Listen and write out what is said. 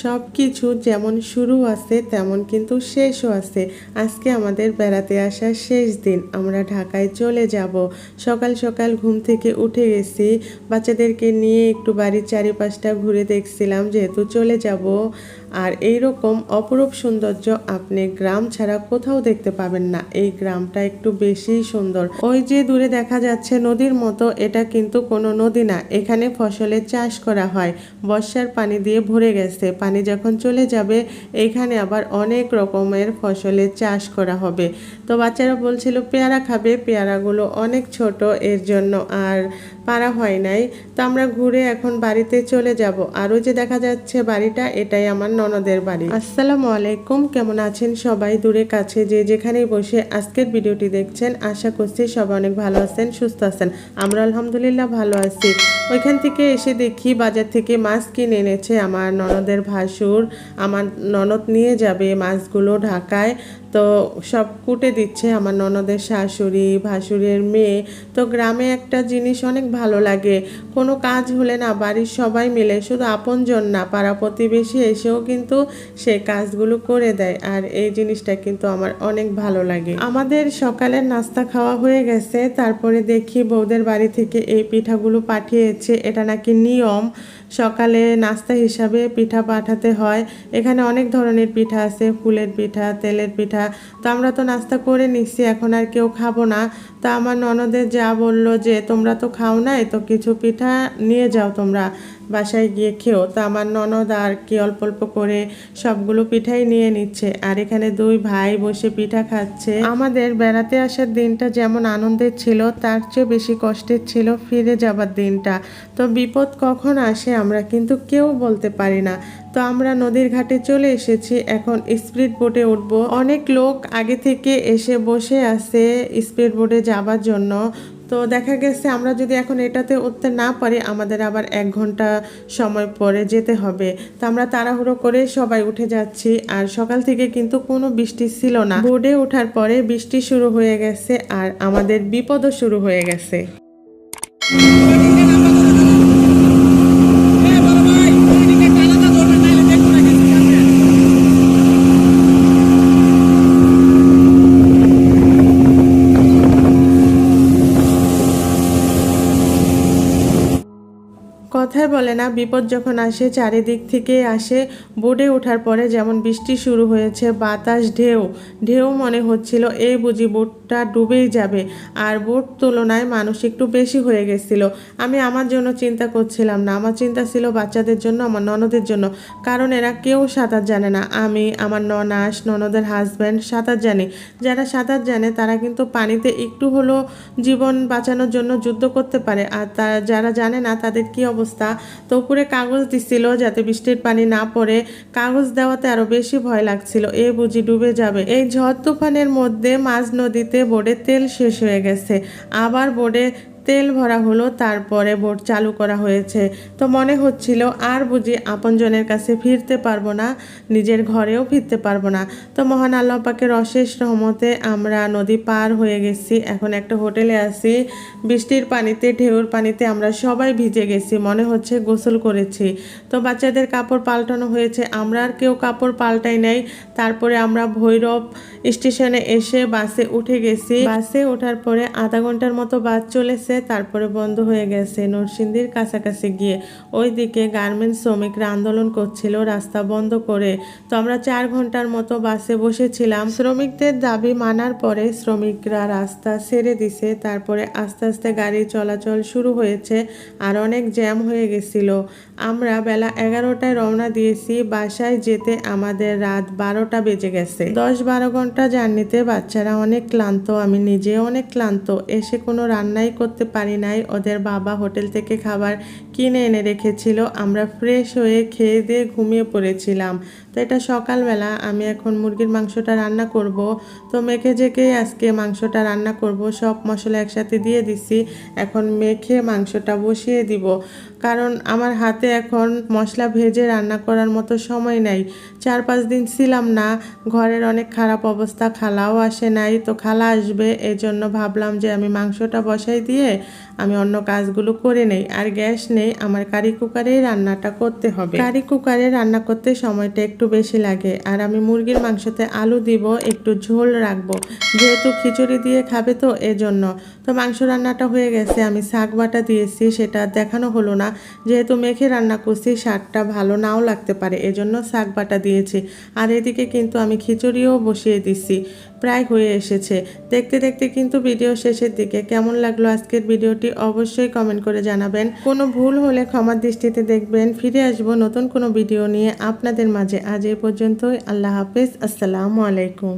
সব কিছু যেমন শুরু আছে, তেমন কিন্তু শেষও আছে। আজকে আমাদের বেড়াতে আসার শেষ দিন, আমরা ঢাকায় চলে যাব। সকাল সকাল ঘুম থেকে উঠে গেছি, বাচ্চাদেরকে নিয়ে একটু বাড়ির চারিপাশটা ঘুরে দেখছিলাম, যেহেতু চলে যাব। আর এই রকম অপরূপ সৌন্দর্য আপনি গ্রাম ছাড়া কোথাও দেখতে পাবেন না। এই গ্রামটা একটু বেশিই সুন্দর। ওই যে দূরে দেখা যাচ্ছে নদীর মতো, এটা কিন্তু কোনো নদী না। এখানে ফসলের চাষ করা হয়। বর্ষার পানি দিয়ে ভরে গেছে। পানি যখন চলে যাবে এইখানে আবার অনেক রকমের ফসলের চাষ করা হবে। তো বাচ্চারা বলছিল, পেয়ারা খাবে। পেয়ারাগুলো অনেক ছোট, এর জন্য আর পারা হয় নাই। তো আমরা ঘুরে এখন বাড়িতে চলে যাব। আর ওই যে দেখা যাচ্ছে বাড়িটা, এটাই আমার ননদের বাড়ি। আসসালামু আলাইকুম, কেমন আছেন সবাই? দূরে কাছে যে যেখানেই বসে আজকের ভিডিওটি দেখছেন, আশা করছি সবাই অনেক ভালো আছেন, সুস্থ আছেন। আমরা আলহামদুলিল্লাহ ভালো আছি। ওইখান থেকে এসে দেখি বাজার থেকে মাছ কিনে এনেছে আমার ননদের ভাসুর। আমার ননদ নিয়ে যাবে মাছগুলো ঢাকায়। তো সব কুটে দিচ্ছে আমার ননদের শাশুড়ি, ভাসুরের মেয়ে। তো গ্রামে একটা জিনিস অনেক ভালো লাগে। কোনো কাজ হলে না বাড়ির সবাই মিলে, শুধু আপনজন না, পাড়া প্রতিবেশী এসেও কিন্তু সে কাজগুলো করে দেয়। আর এই জিনিসটা কিন্তু আমার অনেক ভালো লাগে। আমাদের সকালের নাস্তা খাওয়া হয়ে গেছে। তারপরে দেখি বৌদের বাড়ি থেকে এই পিঠাগুলো পাঠিয়েছে। এটা নাকি নিয়ম। সকালে নাস্তা হিসাবে পিঠা পাঠাতে হয়। এখানে অনেক ধরনের পিঠা আছে, ফুলের পিঠা, তেলের পিঠা। তো আমরা তো নাস্তা করে নিচ্ছি এখন আর কেউ খাব না। তা আমার ননদের যা বলল যে, তোমরা তো খাও নাই, তো কিছু পিঠা নিয়ে যাও তোমরা বাসায় গিয়ে খেও। তো আমার ননদ আর কি অল্প অল্প করে সবগুলো পিঠাই নিয়ে নিচ্ছে। আর এখানে দুই ভাই বসে পিঠা খাচ্ছে। আমাদের বেড়াতে আসার দিনটা যেমন আনন্দের ছিল, তার চেয়ে বেশি কষ্টের ছিল ফিরে যাবার দিনটা। তো বিপদ কখন আসে আমরা কিন্তু কেউ বলতে পারি না। তো আমরা নদীর ঘাটে চলে এসেছি। এখন স্পিড বোটে উঠবো। অনেক লোক আগে থেকে এসে বসে আছে স্পিড বোটে যাবার জন্য। তো দেখা গেছে আমরা যদি এখন এটাতে উঠতে না পারি, আমাদের আবার এক ঘণ্টা সময় পরে যেতে হবে। তো আমরা তাড়াহুড়ো করে সবাই উঠে যাচ্ছি। আর সকাল থেকে কিন্তু কোনো বৃষ্টি ছিল না। বোর্ডে ওঠার পরে বৃষ্টি শুরু হয়ে গেছে আর আমাদের বিপদও শুরু হয়ে গেছে। বলে না। বিপদ যখন আসে, চারিদিক থেকে আসে বোর্ডে ওঠার পরে যেমন বৃষ্টি শুরু হয়েছে, বাতাস, ঢেউ। ঢেউ মনে হচ্ছিল, এই বুঝি বোটটা ডুবেই যাবে। আর বোট তুলনায় মানুষ একটু বেশি হয়ে গেছিল। আমি আমার জন্য চিন্তা করছিলাম না। আমার চিন্তা ছিল বাচ্চাদের জন্য, আমার ননদের জন্য। কারণ এরা কেউ সাঁতার জানে না। আমি, আমার ননাস, ননদের হাজব্যান্ড সাঁতার জানি। যারা সাঁতার জানে, তারা কিন্তু পানিতে একটু হলেও জীবন বাঁচানোর জন্য যুদ্ধ করতে পারে। আর তা, যারা জানে না, তাদের কি অবস্থা? তো উপরে কাগজ দিছিল যাতে বৃষ্টির পানি না পড়ে। কাগজ দেওয়াতে আরও বেশি ভয় লাগছিল। এ বুঝি ডুবে যাবে। এই ঝড় তুফানের মধ্যে মাঝ নদীতে বোর্ডে তেল শেষ হয়ে গেছে। আবার বোর্ডে তেল ভরা হলো, তারপরে বোট চালু করা হয়েছে। তো মনে হচ্ছিল, আর বুঝি আপনজনের কাছে ফিরতে পারব না, নিজের ঘরেও ফিরতে পারব না। তো মহান আল্লাহ পাকের অশেষ রহমতে আমরা নদী পার হয়ে গেছি, এখন একটা হোটেলে আছি। বৃষ্টির পানিতে, ঢেউর পানিতে আমরা সবাই ভিজে গেছি, মনে হচ্ছে গোসল করেছি। তো বাচ্চাদের কাপড় পাল্টানো হয়েছে, আমরা আর কেউ কাপড় পাল্টাই নাই। তারপরে আমরা ভৈরব স্টেশনে এসে বাসে উঠে গেছি। বাসে ওঠার পরে আধা ঘণ্টার মতো বাস চলেছে। তারপরে বন্ধ হয়ে গেছে। নরসিংদীর কাছাকাছি গিয়ে ওইদিকে গার্মেন্টস শ্রমিকরা আন্দোলন করছিল, রাস্তা বন্ধ করে। তো আমরা চার ঘণ্টার মতো বাসে বসেছিলাম। শ্রমিকদের দাবি মানার পরে শ্রমিকরা রাস্তা ছেড়ে দিছে। তারপরে আস্তে আস্তে গাড়ি চলাচল শুরু হয়েছে আর অনেক জ্যাম হয়ে গেছিল। আমরা বেলা এগারোটায় রওনা দিয়েছি। বাসায় যেতে আমাদের রাত বারোটা বেজে গেছে। দশ বারো ঘণ্টা জার্নিতে বাচ্চারা অনেক ক্লান্ত, আমি নিজে অনেক ক্লান্ত। এসে কোনো রান্নাই করতে পারি নাই। ওদের বাবা হোটেল থেকে খাবার কিনে এনে রেখেছিল। আমরা ফ্রেশ হয়ে খেয়ে দিয়ে ঘুমিয়ে পড়েছিলাম। তো এটা সকালবেলা। আমি এখন মুরগির মাংসটা রান্না করব। তো মেখে জেকে আজকে মাংসটা রান্না করব। সব মশলা একসাথে দিয়ে দিছি। এখন মেখে মাংসটা বসিয়ে দিব। কারণ আমার হাতে এখন মশলা ভেজে রান্না করার মতো সময় নাই। চার পাঁচ দিন ছিলাম না। ঘরের অনেক খারাপ অবস্থা, খালাও আসে নাই। তো খালা আসবে। এই জন্য ভাবলাম যে আমি মাংসটা বসাই দিয়ে আমি অন্য কাজগুলো করে নেই। আর গ্যাস নেই। কারণে আমার কারি কুকারে রান্নাটা করতে হবে। কারি কুকারে রান্না করতে সময়টা একটু বেশি লাগে। আর আমি মুরগির মাংসতে আলু দিব, একটু ঝোল রাখব। যেহেতু খিচুড়ি দিয়ে খাবে তো এজন্য। তো মাংস রান্নাটা হয়ে গেছে, আমি শাক বাটা দিয়েছি, সেটা দেখানো হলো না। যেহেতু মেখে রান্না করছি, শাকটা ভালো নাও লাগতে পারে, এজন্য শাক বাটা দিয়েছি। আর এদিকে কিন্তু আমি খিচুড়িও বসিয়ে দিছি। প্রায় হয়ে এসেছে। দেখতে দেখতে কিন্তু ভিডিও শেষের দিকে। কেমন লাগল আজকের ভিডিওটি অবশ্যই কমেন্ট করে জানাবেন। কোনো ভুল হলে ক্ষমার দৃষ্টিতে দেখবেন। ফিরে আসব নতুন কোনো ভিডিও নিয়ে আপনাদের মাঝে। আজ এ পর্যন্তই। আল্লাহ হাফেজ। আসসালামু আলাইকুম।